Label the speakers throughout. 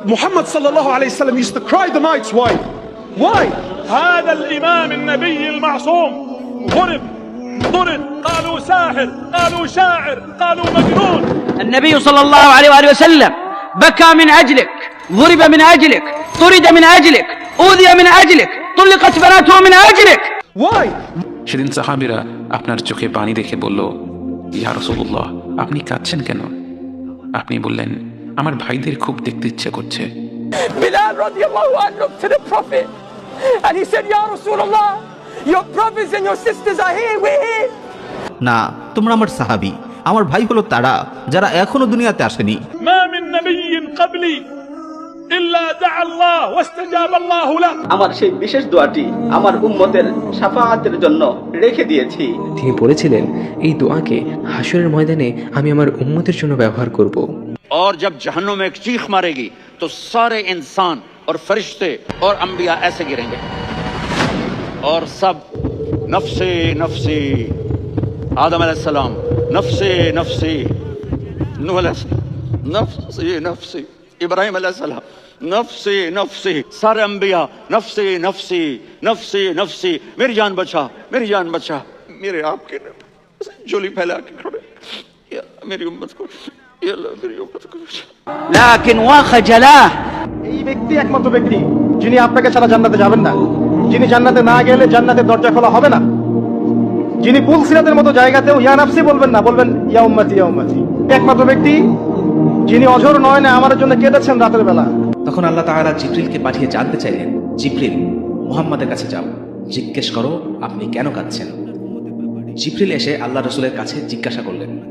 Speaker 1: Muhammad sallallahu alayhi wasallam used to cry the nights. Why? Why?
Speaker 2: هذا الإمام النبي المعصوم ضرب ضرب قالوا ساحر قالوا شاعر قالوا مجنون
Speaker 3: النبي صلى الله عليه وآله وسلم بكى من أجلك ضرب من أجلك طرد من أجلك أوذي من أجلك طلقت بناته من أجلك
Speaker 1: Why?
Speaker 4: সেদিন সাহাবিরা আপনার চোখে পানি দেখে বলল ইয়া রসুল্লাহ আপনি কাঁদছেন কেন আপনি বললেন আমার ভাইদের খুব দেখতে ইচ্ছে করছে।
Speaker 5: and he said, Ya Rasulullah, your brothers and your sisters are here, here.
Speaker 6: না তোমরা আমার সাহাবি। আমার ভাই হলো তারা যারা এখনও দুনিয়াতে আসেনি।
Speaker 7: আমার সেই বিশেষ দোয়াটি আমার উম্মতের সাফাহাতের জন্য রেখে দিয়েছি।
Speaker 8: তিনি বলেছিলেন এই দোয়াকে হাসরের ময়দানে আমি আমার উম্মতের জন্য ব্যবহার করব।
Speaker 9: और जब जहन्नुम में एक चीख मारेगी तो सारे इंसान और फरिश्ते और अंबिया ऐसे गिरेंगे। और सब, नफसे, नफसी, आदम सलाम, नफसे, नफसी नफसी नफसी, इब्राहिम सलाम, नफसी नफसी, सारे अंबिया, नफसी नफसी नफसी नफसी, मेरी जान बचा, मेरी जान बचा, मेरे आपके झोली फैला के खड़े मेरी उम्मत को
Speaker 10: এই ব্যক্তি একমাত্র ব্যক্তি যিনি আপনাকে ছাড়া জান্নাতে যাবেন না। যিনি জান্নাতে না গেলে জান্নাতের দরজা খোলা হবে না। যিনি পুল সিরাতের মতো জায়গাতেও ইয়া নাফসি বলবেন না বলবেন ইয়া ইয়া একমাত্র ব্যক্তি যিনি অঝর নয় না আমার জন্য কেটেছেন রাতের বেলা।
Speaker 6: তখন আল্লাহ তাআলা জিব্রিলকে পাঠিয়ে জানতে চাইলেন জিব্রিল মুহাম্মাদের কাছে যাও। জিজ্ঞেস করো আপনি কেন কাঁদছেন? জিব্রিল এসে আল্লাহ রসুলের কাছে জিজ্ঞাসা করলেন।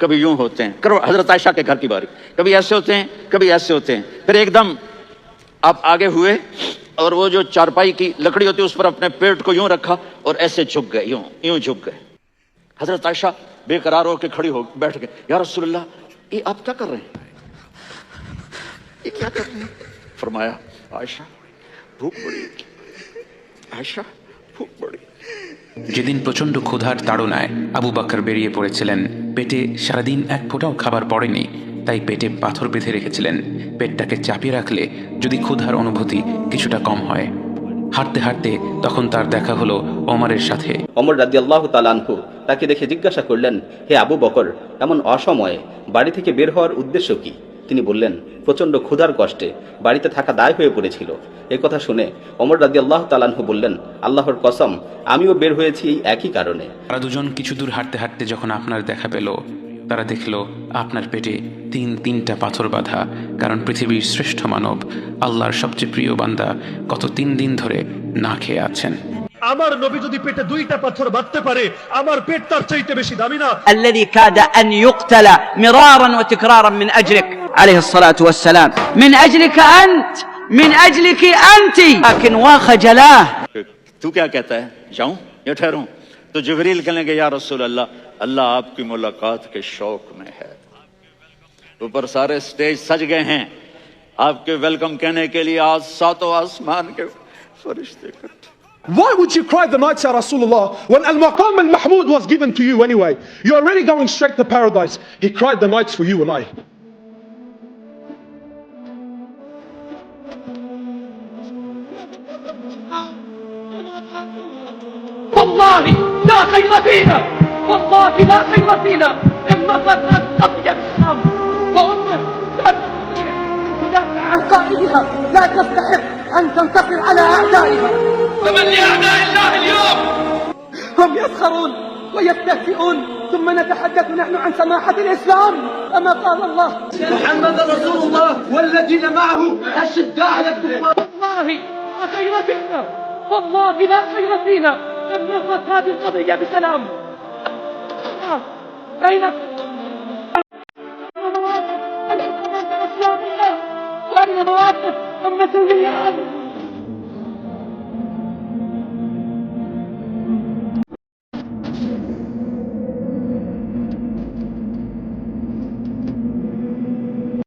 Speaker 9: कभी यूँ होते हैं। करो हज़रत आयशा के घर की बारी। कभी ऐसे होते हैं, कभी ऐसे होते हैं। फिर एकदम आप आगे हुए और वो जो चारपाई की लकड़ी होती है, उस पर अपने पेट को यूँ रखा और ऐसे झुक गए, यूँ यूँ झुक गए। हज़रत आयशा बेकरार होकर खड़ी हो, बैठ गए। या रसूलुल्लाह, ये आप क्या कर रहे हैं? ये क्या कर रहे हैं? फरमाया, आयशा, भूख बड़ी आयशा, भूख बड़ी
Speaker 4: যেদিন প্রচণ্ড ক্ষুধার তাড়নায় আবু বাক্কর বেরিয়ে পড়েছিলেন, পেটে সারাদিন এক ফোঁটাও খাবার পড়েনি, তাই পেটে পাথর বেঁধে রেখেছিলেন। পেটটাকে চাপিয়ে রাখলে যদি ক্ষুধার অনুভূতি কিছুটা কম হয়। হাঁটতে হাঁটতে তখন তার দেখা হলো অমরের সাথে।
Speaker 7: অমর রাজি আল্লাহ তালানহু তাকে দেখে জিজ্ঞাসা করলেন, হে আবু বকর, এমন অসময়ে বাড়ি থেকে বের হওয়ার উদ্দেশ্য কি? তিনি বললেন প্রচণ্ড ক্ষুধার কষ্টে বাড়িতে থাকা দায় হয়ে পড়েছিল এ কথা শুনে অমর রাজি আল্লাহ তালানহু বললেন আল্লাহর কসম আমিও বের হয়েছি এই একই কারণে
Speaker 4: তারা দুজন কিছু দূর হাঁটতে হাঁটতে যখন আপনার দেখা পেল তারা দেখল আপনার পেটে তিন তিনটা পাথর বাঁধা কারণ পৃথিবীর শ্রেষ্ঠ মানব আল্লাহর সবচেয়ে প্রিয় বান্দা গত তিন দিন ধরে না খেয়ে আছেন
Speaker 1: আমার নবী যদি পেটে দুইটা পাথর বাঁধতে পারে আমার পেট তার চাইতে বেশি দামি না
Speaker 3: الذي كاد أن يقتل مرارا وتكرارا من أجلك عليه الصلاة والسلام. من أجلك أنت من أجلك أنت. لكن وخجلاه
Speaker 9: تو کیا کہتا ہے؟ جاؤں؟ یا ٹھہروں؟ تو جبریل کہنے کہ یا رسول اللہ اللہ آپ کی ملاقات کے شوق میں ہے۔ اوپر سارے سٹیج سج گئے ہیں۔ آپ کے ویلکم کہنے کے لیے آج ساتوں آسمان کے فرشتے کرتے
Speaker 1: Why would you cry the nights, Ya Rasulullah, when Al Maqam Al Mahmud was given to you anyway? You're already going straight to paradise. He cried the nights for you and I.
Speaker 5: والله لا خير فينا. والله لا خير فينا. إما فتنة قضية الإسلام وأمة لا تدافع عن قائدها لا تستحق أن تنتصر على أعدائها. فمن لأعداء الله اليوم؟ هم يسخرون ويستهزئون ثم نتحدث نحن عن سماحة الإسلام. كما قال الله محمد رسول الله والذين معه أشداء على الكفار والله لا خير فينا. والله لا خير فينا. أن نفت هذه القضية بسلام. نعم. أين؟ الحكومات الإسلامية وبين مواقف أمة الريال